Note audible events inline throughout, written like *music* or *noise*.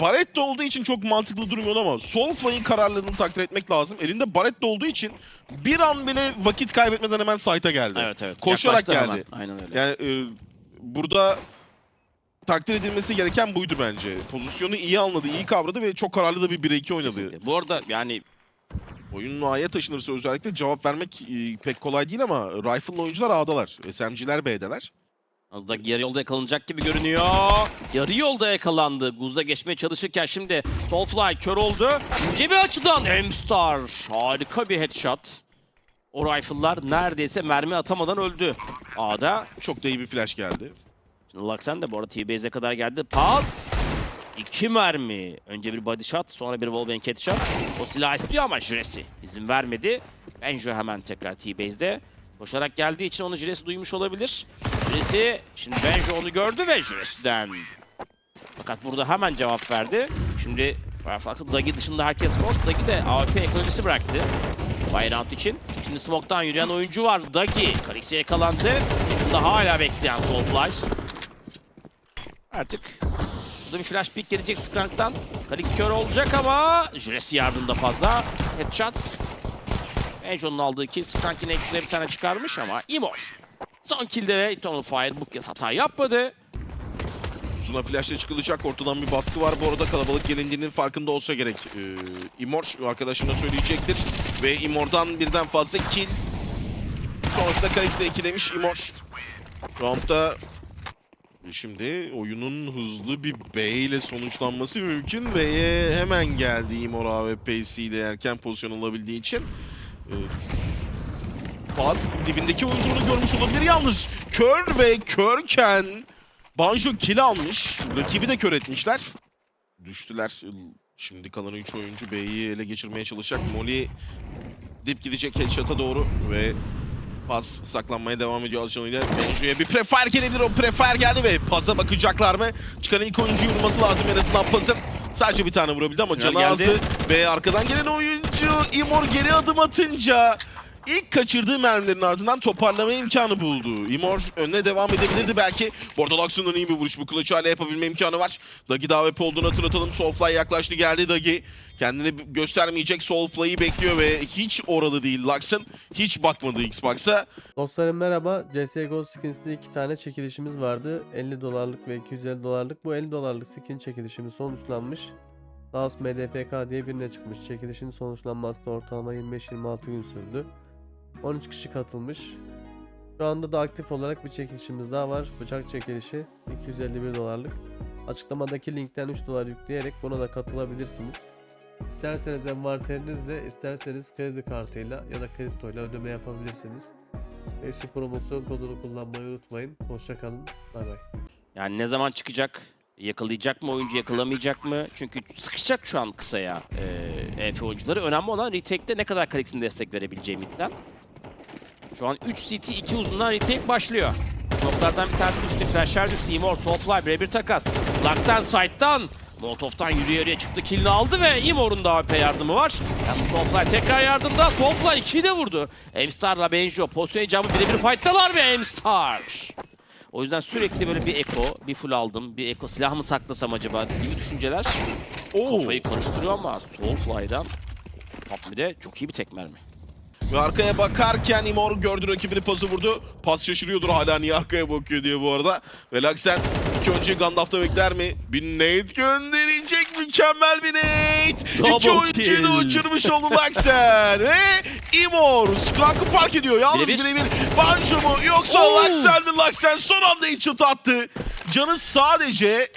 Barret'te olduğu için çok mantıklı durmuyor ama Soulfly'in kararlarını takdir etmek lazım. Elinde Barret'te olduğu için bir an bile vakit kaybetmeden hemen site'a geldi. Evet evet. Koşarak Yaklaştı geldi. hemen. Aynen öyle. Yani e, burada takdir edilmesi gereken buydu bence. Pozisyonu iyi anladı, iyi kavradı ve çok kararlı da bir 1-2 oynadı. Kesinlikle. Bu arada yani Oyunun A'ya taşınırsa özellikle cevap vermek e, pek kolay değil ama Rifle'lı oyuncular A'dalar. SMG'ler B'deler. Az da yarı yolda yakalanacak gibi görünüyor. Yarı yolda yakalandı. Guz'a geçmeye çalışırken şimdi Soulfly kör oldu. İnce bir açıdan M-Star. Harika bir headshot. O rifle'lar neredeyse mermi atamadan öldü. A'da. Çok da iyi bir flash geldi. Şimdi Luxen de bu arada T-Base'e kadar geldi. Pas. İki mermi. Önce bir body shot, sonra bir wallbang headshot. O silah istiyor ama Juresi izin vermedi. Benjo hemen tekrar T-Base'de. Koşarak geldiği için onu Juresi duymuş olabilir. Juresi, şimdi Benjo onu gördü ve Juresi'den. Fakat burada hemen cevap verdi. Şimdi Firefox'ı Dagi dışında herkes force. Dagi de AWP ekonomisi bıraktı. Bayround için. Şimdi Smoke'tan yürüyen oyuncu var. Dagi. Kalix'e yakalandı. Yakında hala bekleyen Soulfly. Artık burada bir flash pick gelecek Skrank'tan. Kalix kör olacak ama Juresi yardımda fazla. Headshot. Enjo'nun aldığı kill. Skrank yine ekstra bir tane çıkarmış ama Imoş. Son kill'de ve Eternal Fire bu kez hata yapmadı. Uzuna flashla çıkılacak. Ortadan bir baskı var. Bu arada kalabalık gelindiğinin farkında olsa gerek. Ee, Imor arkadaşına söyleyecektir. Ve Imor'dan birden fazla kill. Sonrasında Kalix de ikilemiş Imor. Round'da şimdi oyunun hızlı bir B ile sonuçlanması mümkün. B'ye hemen geldi Imor AWP'siyle erken pozisyon alabildiği için. Faz dibindeki oyuncu onu görmüş olabilir yalnız. Kör ve körken Banjo kill almış. Rakibi de kör etmişler. Düştüler. Şimdi kalan 3 oyuncu B'yi ele geçirmeye çalışacak. Molly dip gidecek headshot'a doğru ve pas saklanmaya devam ediyor Alışan'ıyla. Benjo'ya bir prefire gelebilir. O prefire geldi ve pasa bakacaklar mı? Çıkan ilk oyuncuyu vurması lazım en azından pasın. Sadece bir tane vurabildi ama canı azdı. Ve arkadan gelen oyuncu Imor geri adım atınca ilk kaçırdığı mermilerin ardından toparlama imkanı buldu. Imor önüne devam edebilirdi belki. Bu arada iyi bir vuruş. Bu kılıç hala yapabilme imkanı var. Dagi AWP olduğunu hatırlatalım. Soulfly yaklaştı geldi Dagi. Kendini göstermeyecek Soulfly'yi bekliyor ve hiç oralı değil Luxon. Hiç bakmadı Xbox'a. Dostlarım merhaba. CSGO Skins'te iki tane çekilişimiz vardı. 50 dolarlık ve 250 dolarlık. Bu 50 dolarlık skin çekilişimiz sonuçlanmış. Laos MDFK diye birine çıkmış. Çekilişin sonuçlanması da ortalama 25-26 gün sürdü. 13 kişi katılmış. Şu anda da aktif olarak bir çekilişimiz daha var. Bıçak çekilişi 251 dolarlık. Açıklamadaki linkten 3 dolar yükleyerek buna da katılabilirsiniz. İsterseniz envanterinizle, isterseniz kredi kartıyla ya da kriptoyla ödeme yapabilirsiniz. ve şu promosyon kodunu kullanmayı unutmayın. Hoşçakalın. Bay bay. Yani ne zaman çıkacak? Yakalayacak mı oyuncu, yakalamayacak mı? Çünkü sıkışacak şu an kısaya e, EF oyuncuları. Önemli olan retake'de ne kadar Kalix'in destek verebileceği midden. Şu an 3 CT, 2 uzundan retake başlıyor. Smoke'lardan bir tanesi düştü, flashlar düştü. Imor, Soulfly birebir takas. Luxen side'dan Molotov'tan yürüye yürüye çıktı, killini aldı ve Imor'un da AP yardımı var. Yani Soulfly tekrar yardımda. Soulfly 2'yi de vurdu. Aimstar'la Benjo pozisyon icabı birebir fight'talar ve Aimstar. O yüzden sürekli böyle bir eko, bir full aldım, bir eko silah mı saklasam acaba gibi düşünceler Oo. kafayı karıştırıyor ama Soulfly'dan Top çok iyi bir tek mermi. Ve arkaya bakarken Imor gördü rakibini pası vurdu. Pas şaşırıyordur hala niye arkaya bakıyor diye bu arada. Ve Laxen iki oyuncuyu Gandalf'ta bekler mi? Bir nade gönderecek mükemmel bir nade. Double İki oyuncuyu uçurmuş oldu Laxen. Ve Imor Skrank'ı fark ediyor. Yalnız Birebir. birebir Banjo mu yoksa. Laxen mi? Laxen son anda headshot attı. Canı sadece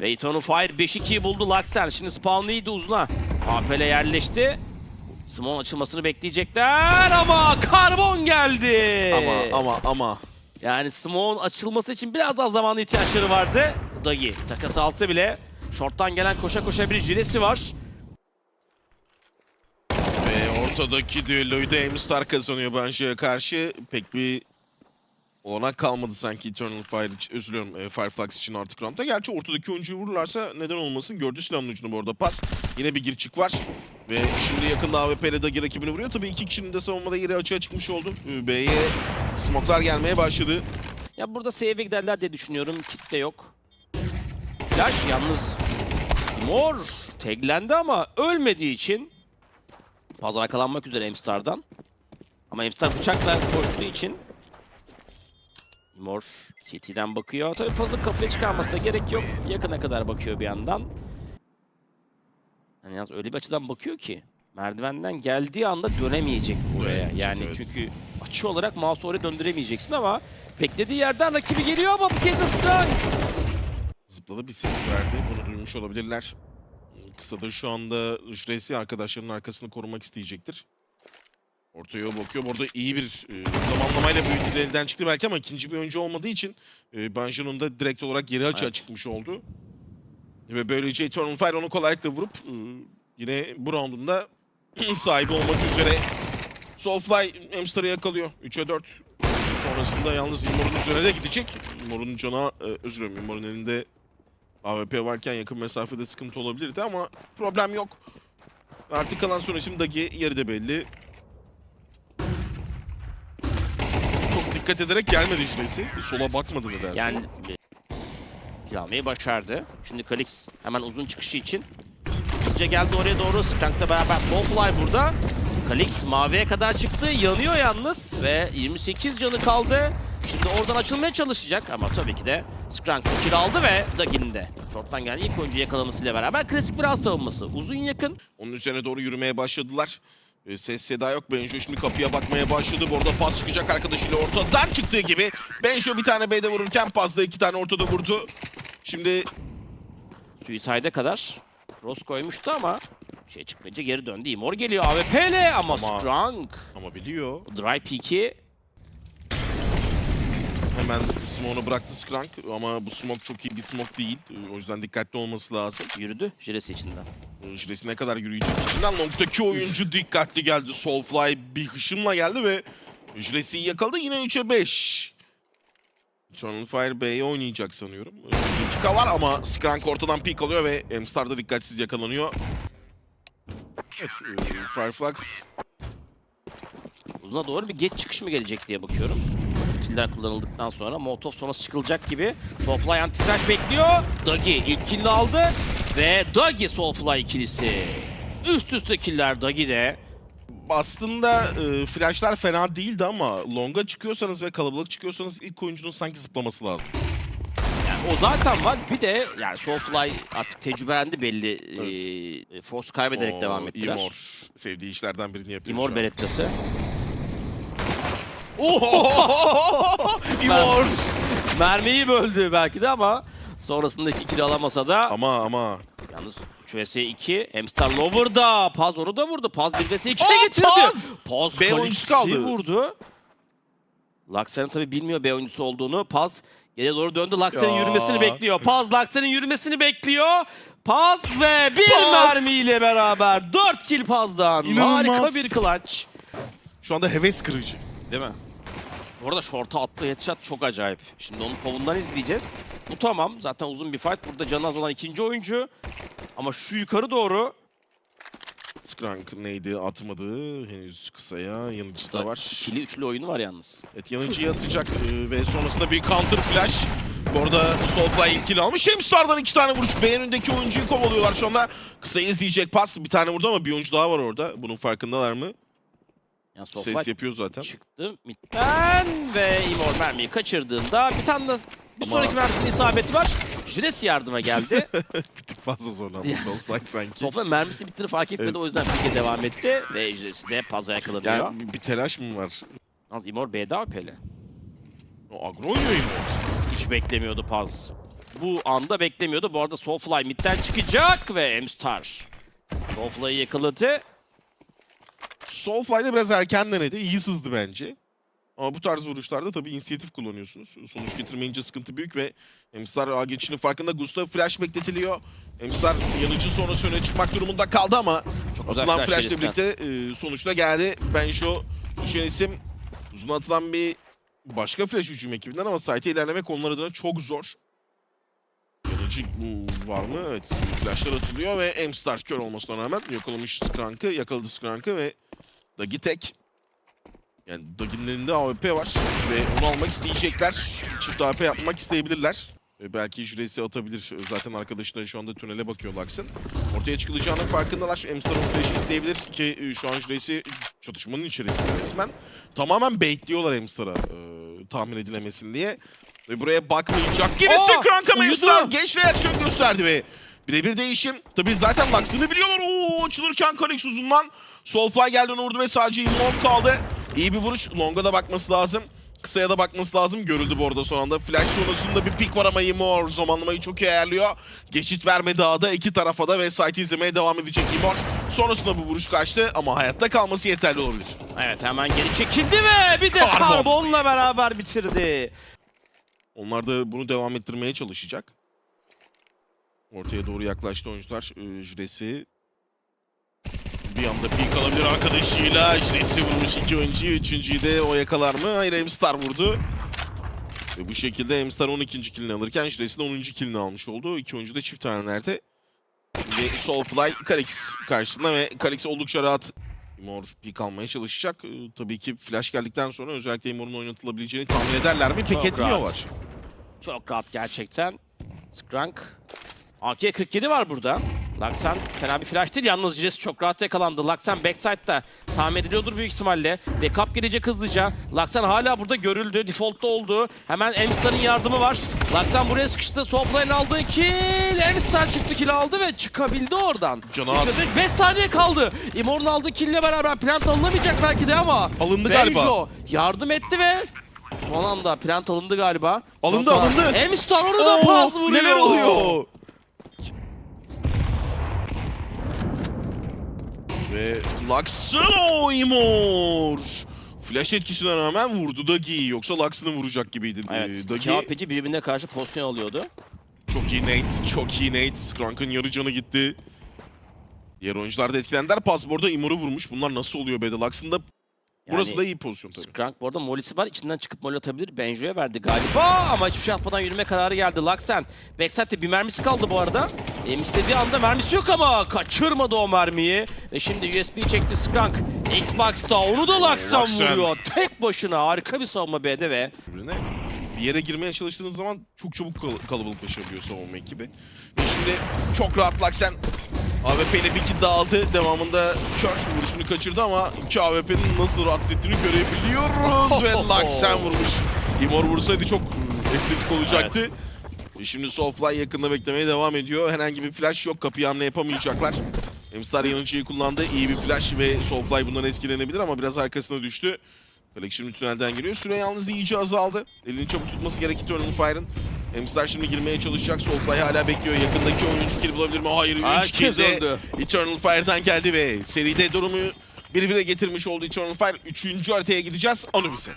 Eternal Fire 5-2'yi buldu Luxen. Şimdi spawnlıydı uzuna. AP'le yerleşti. Small açılmasını bekleyecekler ama karbon geldi. ama ama ama Yani Small açılması için biraz daha zamana ihtiyaçları vardı. Dagi takası alsa bile short'tan gelen koşa koşa bir jiresi var. Ve ortadaki düelloyu da Aimstar kazanıyor Banjo'ya karşı. Pek bir olanak kalmadı sanki Eternal Fire için, özür e, Fireflux için artık roundda. Gerçi ortadaki oyuncuyu vururlarsa neden olmasın. Gördü silahın ucunu bu arada pas. Yine bir gir çık var. Ve şimdi yakında AWP ile Dagi rakibini vuruyor. Tabii iki kişinin de savunmada yeri açığa çıkmış oldu. B'ye smoklar gelmeye başladı. Ya burada save'e giderler diye düşünüyorum. Kit de yok. Flash yalnız Imor taglendi ama ölmediği için Paz arkalanmak üzere Emstar'dan. Ama Emstar bıçakla koştuğu için Imor CT'den bakıyor. Tabii Paz'ın kafaya çıkarmasına gerek yok. Yakına kadar bakıyor bir yandan. Yani yalnız öyle bir açıdan bakıyor ki merdivenden geldiği anda dönemeyecek buraya. Yani evet. çünkü açı olarak mouse'u oraya döndüremeyeceksin ama beklediği yerden rakibi geliyor ama bu kez de Strang. Zıpladı bir ses verdi. Bunu duymuş olabilirler. Kısada şu anda Jresi arkadaşlarının arkasını korumak isteyecektir. Ortaya bakıyor. Burada iyi bir e, zamanlamayla bu ultiler elinden çıktı belki ama ikinci bir oyuncu olmadığı için e, Banjo'nun da direkt olarak geri açığa Evet. çıkmış oldu. Ve böylece Eternal Fire onu kolaylıkla vurup e, yine bu roundunda *clears throat* sahibi olmak üzere Soulfly Amster'ı yakalıyor. 3'e 4. Sonrasında yalnız Immor'un üzerine de gidecek. Immor'un cana, e, özür dilerim Immor'un elinde AWP varken yakın mesafede sıkıntı olabilirdi ama problem yok. Artık kalan son isim Dagi yeri de belli. Çok dikkat ederek gelmedi Jresi. Sola bakmadı nedense. Yani almayı başardı. Şimdi Kalix hemen uzun çıkışı için hızlıca geldi oraya doğru. Sprank'la beraber Soulfly burada. Kalix maviye kadar çıktı. Yanıyor yalnız ve 28 canı kaldı. Şimdi oradan açılmaya çalışacak ama tabii ki de Skrank kill aldı ve Dagin'in de short'tan gelen ilk oyuncu yakalamasıyla beraber klasik bir az savunması. Uzun yakın. Onun üzerine doğru yürümeye başladılar. E, ses seda yok. Benjo şimdi kapıya bakmaya başladı. Bu arada pas çıkacak arkadaşıyla ortadan çıktığı gibi. Benjo bir tane B'de vururken Paz da iki tane ortada vurdu. Şimdi Suicide'e kadar cross koymuştu ama şey çıkmayınca geri döndü. Imor geliyor AWP'le ama, Ama- Skrank ama biliyor. Dry Peak'i Hemen smoke'unu bıraktı Skrank ama bu smoke çok iyi bir smoke değil. O yüzden dikkatli olması lazım. yürüdü Jiresi içinden. E, Jresi ne kadar yürüyecek içinden. Long'daki oyuncu dikkatli geldi. Soulfly bir hışımla geldi ve Jresi'yi yakaladı. Yine 3'e 5. Eternal Fire B'ye oynayacak sanıyorum. E, Dakika var ama Skrank ortadan peek alıyor ve Emstar da dikkatsiz yakalanıyor. Evet, e, Fireflux Uzuna doğru bir geç çıkış mı gelecek diye bakıyorum. Killer kullanıldıktan sonra Molotov sonrası çıkılacak gibi. Soulfly anti-flash bekliyor. Dagi ilk killini aldı. Ve Dagi Soulfly ikilisi. Üst üste killer Dagi'de. aslında e, flashlar fena değildi ama longa çıkıyorsanız ve kalabalık çıkıyorsanız ilk oyuncunun sanki zıplaması lazım. Yani o zaten var. Bir de yani Soulfly artık tecrübelendi belli. Ee, force kaybederek O devam ettiler. Imor sevdiği işlerden birini yapıyor. Imor. Berettası. Imor! *laughs* Mermiyi böldü belki de ama sonrasında iki kill alamasa da Ama ama Yalnız 3 vs 2 Hamster Lover'da. Paz onu da vurdu. Paz 1 vs 2'de Aa, getirdi. Paz! Paz B oyuncusu kaldı. vurdu. Luxer'ın tabi bilmiyor B oyuncusu olduğunu. Paz geriye doğru döndü. Ya. yürümesini bekliyor. Paz Luxer'ın yürümesini bekliyor. Paz ve bir Paz! mermiyle beraber 4 kill Paz'dan. İnanılmaz. Harika bir clutch. şu anda heves kırıcı. Değil mi? Bu arada short'a attığı headshot çok acayip. Şimdi onu povundan izleyeceğiz. Bu tamam. Zaten uzun bir fight. Burada canı az olan ikinci oyuncu. Ama şu yukarı doğru Skrank neydi atmadı henüz kısaya yanıcısı da var. ikili üçlü oyunu var yalnız. Evet yanıcıyı atacak e, ve sonrasında bir counter flash. Bu arada Soulfly ilk kill almış. Hemstar'dan iki tane vuruş. B önündeki oyuncuyu kovalıyorlar şu anda. Kısayı izleyecek pas. Bir tane vurdu ama bir oyuncu daha var orada. Bunun farkındalar mı? Yani Ses Soulfly yapıyor zaten. çıktı midden ve Imor mermiyi kaçırdığında bir tane de bir sonraki mermisinin isabeti var. Jires yardıma geldi. *laughs* Bir tık fazla zorlandı. Soulfly sanki. Soulfly mermisi bittiğini fark etmedi Evet. o yüzden pike devam etti ve Jires de paza yakalanıyor. Yani bir- telaş mı var? Yalnız Imor B'de AP'li. O agro oynuyor Imor. Hiç beklemiyordu Paz. Bu anda beklemiyordu. Bu arada Soulfly midden çıkacak ve M-Star. Soulfly'ı yakaladı. Soulfly'da biraz erken denedi. İyi sızdı bence. Ama bu tarz vuruşlarda tabii inisiyatif kullanıyorsunuz. Sonuç getirmeyince sıkıntı büyük ve Emstar A geçişinin farkında Gustav flash bekletiliyor. Emstar yanıcı sonrası öne çıkmak durumunda kaldı ama Çok atılan flash flashla birlikte e, sonuçta geldi. Benjo düşen isim uzun atılan bir başka flash hücum ekibinden ama site'e ilerlemek onlar adına çok zor. Yanıcı var mı? Evet. Flashlar atılıyor ve Emstar kör olmasına rağmen yakalamış Skrank'ı, yakaladı Skrank'ı ve Dagi tek. Yani Dagi'nin elinde AWP var ve onu almak isteyecekler. Çift AWP yapmak isteyebilirler. E, belki jüresi atabilir. E, Zaten arkadaşı da şu anda tünele bakıyor Lux'ın. Ortaya çıkılacağının farkındalar. Emstar'ın flash'ı isteyebilir ki e, şu an jüresi çatışmanın içerisinde resmen. Tamamen baitliyorlar Emstar'a e, tahmin edilemesin diye. Ve buraya bakmayacak gibi Aa, Skrank ama. Emstar genç reaksiyon gösterdi ve birebir değişim. Tabii zaten Lux'ını biliyorlar. Oo açılırken Kalix uzundan. Soulfly geldi onu vurdu ve sadece Long kaldı. İyi bir vuruş. Long'a da bakması lazım. Kısaya da bakması lazım. Görüldü bu arada son anda. Flash sonrasında bir pik var ama Imor zamanlamayı çok iyi ayarlıyor. Geçit vermedi A'da iki tarafa da ve site izlemeye devam edecek Imor. Sonrasında bu vuruş kaçtı ama hayatta kalması yeterli olabilir. Evet hemen geri çekildi ve bir de Karbon. karbonla beraber bitirdi. Onlar da bunu devam ettirmeye çalışacak. Ortaya doğru yaklaştı oyuncular. Ee, Jüresi bir anda pik alabilir arkadaşıyla. Jüresi vurmuş iki oyuncuyu. Üçüncüyü de o yakalar mı? Hayır Emstar vurdu. Ve bu şekilde Emstar 12. killini alırken Jüresi de 10. killini almış oldu. İki oyuncu da çift tanelerde. Şimdi Soulfly Kalix karşısında ve Kalix oldukça rahat Imor pik almaya çalışacak. Ee, tabii ki flash geldikten sonra özellikle Imor'un oynatılabileceğini tahmin ederler mi? Pek Çok etmiyorlar. rahat. Çok rahat gerçekten. Skrank. AK-47 var burada. Laksan fena bir flash değil. Yalnız Jess çok rahat yakalandı. Laksan backside'da tahmin ediliyordur büyük ihtimalle. Backup gelecek hızlıca. Laksan hala burada görüldü. Default'ta oldu. Hemen Emstar'ın yardımı var. Laksan buraya sıkıştı. Soulfly'ın aldığı kill. Emstar çıktı kill aldı ve çıkabildi oradan. Canı az. 5 saniye kaldı. Imor'un aldığı kill'le beraber plant alınamayacak belki de ama. Alındı galiba. Benjo yardım etti ve son anda plant alındı galiba. Alındı, Son kalan- alındı. Emstar onu da Oo, pas vuruyor. Neler oluyor? Ve Lux'ın Imor. Flash etkisine rağmen vurdu Dagi. Yoksa Lux'ını vuracak gibiydi. Evet. Ee, iki Dagi AP'ci birbirine karşı pozisyon alıyordu. çok iyi Nate. Çok iyi Nate. Skrank'ın yarı canı gitti. Diğer oyuncular da etkilendiler. Pas bu arada Imor'u vurmuş. Bunlar nasıl oluyor be? Lux'ın da burası Yani da iyi pozisyon tabii. Skrank bu arada molisi var. İçinden çıkıp mol atabilir. Benjo'ya verdi galiba ama hiçbir şey atmadan yürüme kararı geldi. Laksen. Backside'de bir mermisi kaldı bu arada. Em istediği anda mermisi yok ama kaçırmadı o mermiyi. Ve şimdi USB çekti Skrank. Xbox'ta onu da Laksen Laksen. vuruyor. Tek başına harika bir savunma B'de ve birbirine. Bir yere girmeye çalıştığınız zaman çok çabuk kal- kalabalıklaşabiliyor savunma ekibi. Ve şimdi çok rahat Laksen AWP ile bir kill dağıldı. Devamında Kör vuruşunu kaçırdı ama iki AWP'nin nasıl rahatsız ettiğini görebiliyoruz. Ve *laughs* Laksen vurmuş. Imor vursaydı çok estetik olacaktı. E Şimdi Soulfly yakında beklemeye devam ediyor. Herhangi bir flash yok. Kapıyı hamle yapamayacaklar. Emstar yanıcıyı kullandı. İyi bir flash ve Soulfly bundan etkilenebilir ama biraz arkasına düştü. Felix şimdi tünelden giriyor. Süre yalnız iyice azaldı. Elini çabuk tutması gerek Eternal Fire'ın. Emstar şimdi girmeye çalışacak. Soulfly hala bekliyor. Yakındaki oyuncu kill bulabilir mi? Hayır. 3 Herkes kill de. Eternal Fire'dan geldi ve seride durumu birbirine getirmiş oldu Eternal Fire. Üçüncü haritaya gideceğiz. Anubis'e.